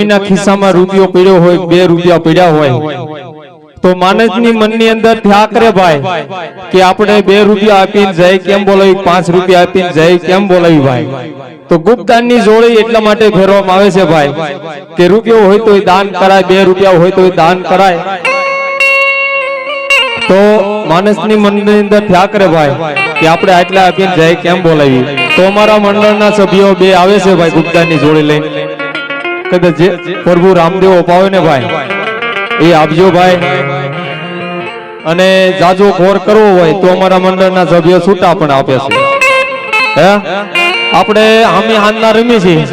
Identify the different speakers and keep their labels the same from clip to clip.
Speaker 1: કોઈના ખિસ્સામાં રૂપિયો પડ્યો હોય, બે રૂપિયા પડ્યા હોય. તો માણસની મનની અંદર થયા કરે ભાઈ, કે આપણે બે રૂપિયા આપીને જાય કેમ બોલાવી, પાંચ રૂપિયા આપીને જાય કેમ બોલાવી ભાઈ? તો ગુપ્તદાનની જોડી એટલા માટે ફેરવામાં આવે છે ભાઈ, કે રૂપિયો હોય તો દાન કરાય, બે રૂપિયા હોય તો દાન કરાય. તો માણસની મનની અંદર થયા કરે ભાઈ, કે આપણે આટલા આપીને જય કેમ બોલાવી? તો અમારા મંડળના સભ્યો બે આવે છે ભાઈ ગુપ્તદાનની જોડી લઈને. કદાચ પ્રભુ રામદેવ અપાવે ને ભાઈ, એ આપજો ભાઈ. અને જાજો ખોર કરવો હોય તો અમારા મંડળના સભ્ય છૂટા પણ આપે છે. આપણે હામી હાનના રમી છીએ.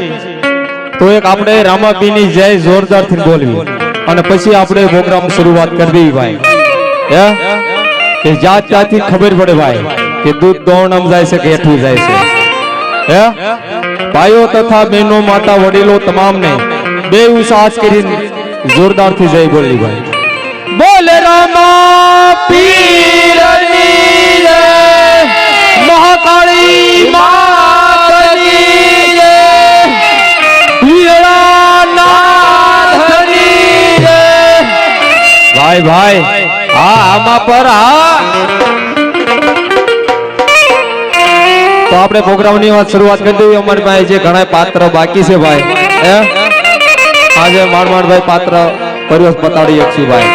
Speaker 1: તો એક આપણે રામાપીની જય જોરદારથી બોલવી. અને પછી આપણે પ્રોગ્રામ શરૂઆત કરી દેવી ભાઈ. હે? કે જાત જાતથી ખબર પડે ભાઈ, કે દૂધ દોણમ જાય છે કે હેઠું જાય છે. હે? ભાઈઓ તથા બહેનો માતા વડીલો તમામને બે સાહસ કરીને જોરદારથી જય બોલી ભાઈ. બોલ રામા પીરની મહાકાળી માતની ભાઈ ભાઈ હા આમાં પર હા. તો આપણે પ્રોગ્રામની વાત શરૂઆત કરી દઈએ અમારી પાસે જે ઘણા પાત્ર બાકી છે ભાઈ, હે? આજે માણમાણભાઈ પાત્ર પરિવર્ત બતાડી શકશું ભાઈ.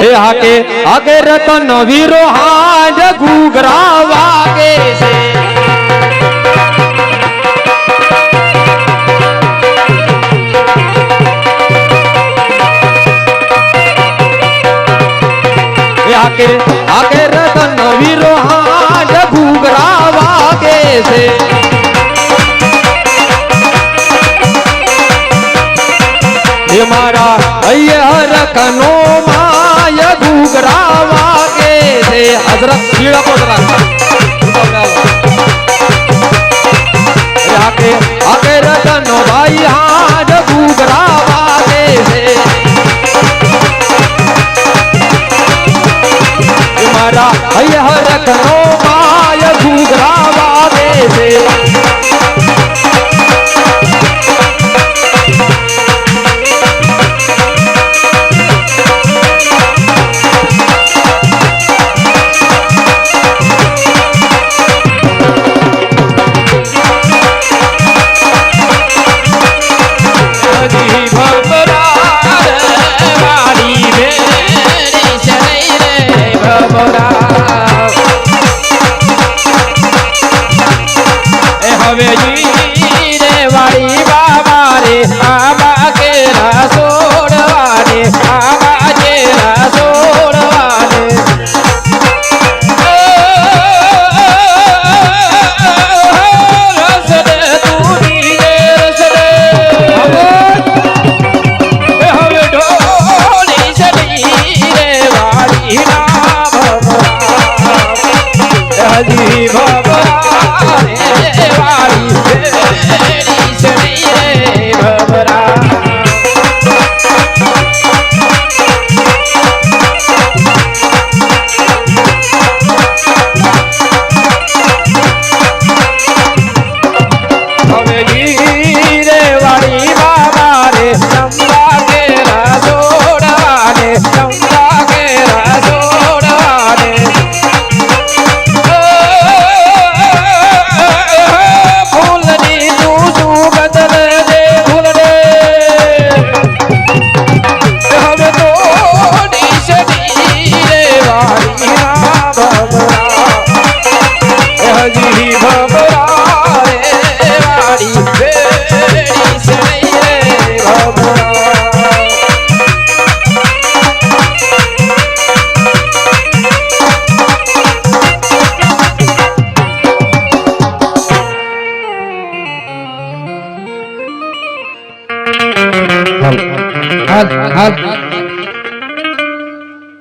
Speaker 1: એ હાકે હાકે રતન વીરો હાજ ઘૂઘરા વાગે છે. એ મારા હૈયર કનો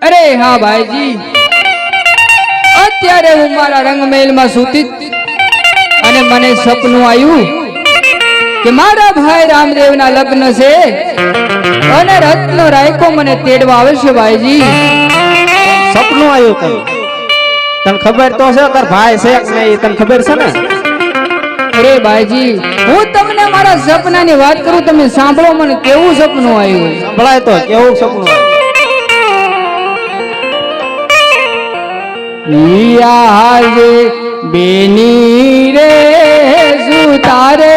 Speaker 2: અરે હા, ભાઈજી. અત્યારે હું મારા રંગમહેલમાં સૂતી અને મને સપનું આવ્યું કે મારા ભાઈ રામદેવના લગ્ન છે. અને રત્ન રાયકો મને તેડવા આવે છે ભાઈજી.
Speaker 3: સપનું આવ્યું કઈ તને ખબર તો છે તાર ભાઈ છે તને ખબર છે ને?
Speaker 2: અરે ભાઈજી હું તમને મારા સપનાની વાત કરું તમે સાંભળો મને કેવું સપનું આવ્યું?
Speaker 3: સંભળાય તો કેવું સપનું
Speaker 2: યાદ બેની રે સુતારે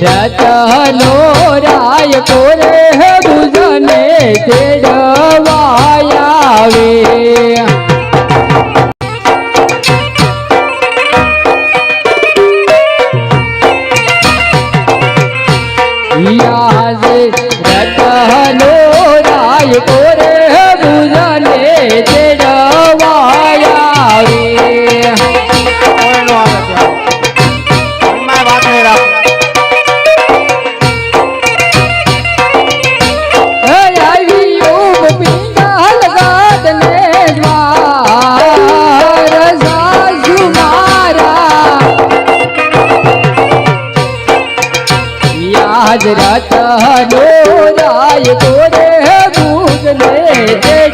Speaker 2: રતનો રાય કોરે ભુજને તેડવાયાવે जय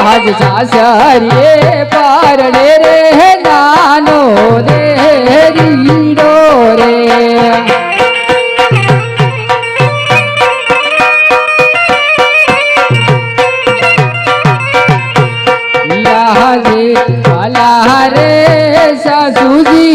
Speaker 2: યાદ સાસરે પારણે રે નાનો રે રીડો રે. યાદે આલા રે સાસુજી.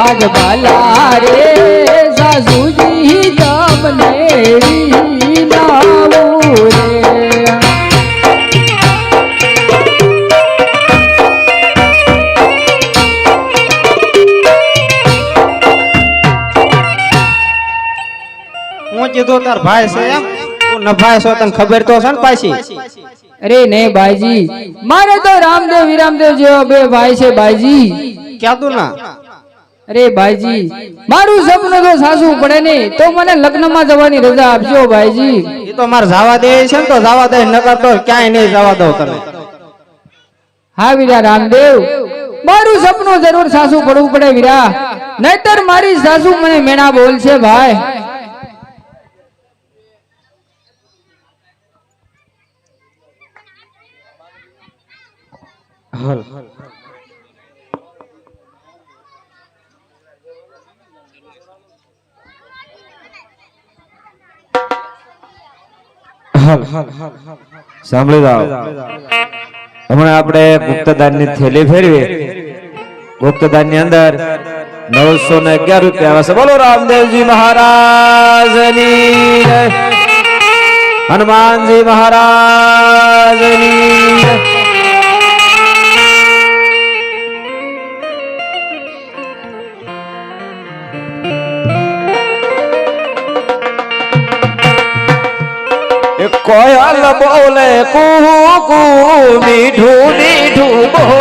Speaker 2: યાદ બાલા રે સાસુજી તમને રે
Speaker 3: હું કીધું તાર ભાઈ છે એમ? તું નભાઈ છો તને ખબર તો છે ને પાછી.
Speaker 2: અરે ને ભાઈજી મારે તો રામદેવ વિરામદેવ જેવા બે ભાઈ છે ભાઈજી
Speaker 3: કહેતું ના?
Speaker 2: અરે ભાઈજી મારું સપનું તો સાસુ પડે નહીં તો મને લગ્નમાં જવાની રજા આપજો ભાઈજી.
Speaker 3: એ તો મારે જવા દે છે ને તો જવા દે નકર તો ક્યાંય નહીં જવા દો તમે.
Speaker 2: હા વીરા રામદેવ મારું સપનું જરૂર સાસુ પડવું પડે વીરા. નહીતર મારી સાસુ મને મેણા બોલશે ભાઈ.
Speaker 4: હલ હાલ. સાંભળી ફેરવી. ગુપ્તદાનની અંદર નવસો ને અગિયાર રૂપિયા આવે બોલો રામદેવજી મહારાજની હનુમાનજી મહારાજની જય. એ કોયલ બોલે કુ કુ મીઠું મીઠું બોલે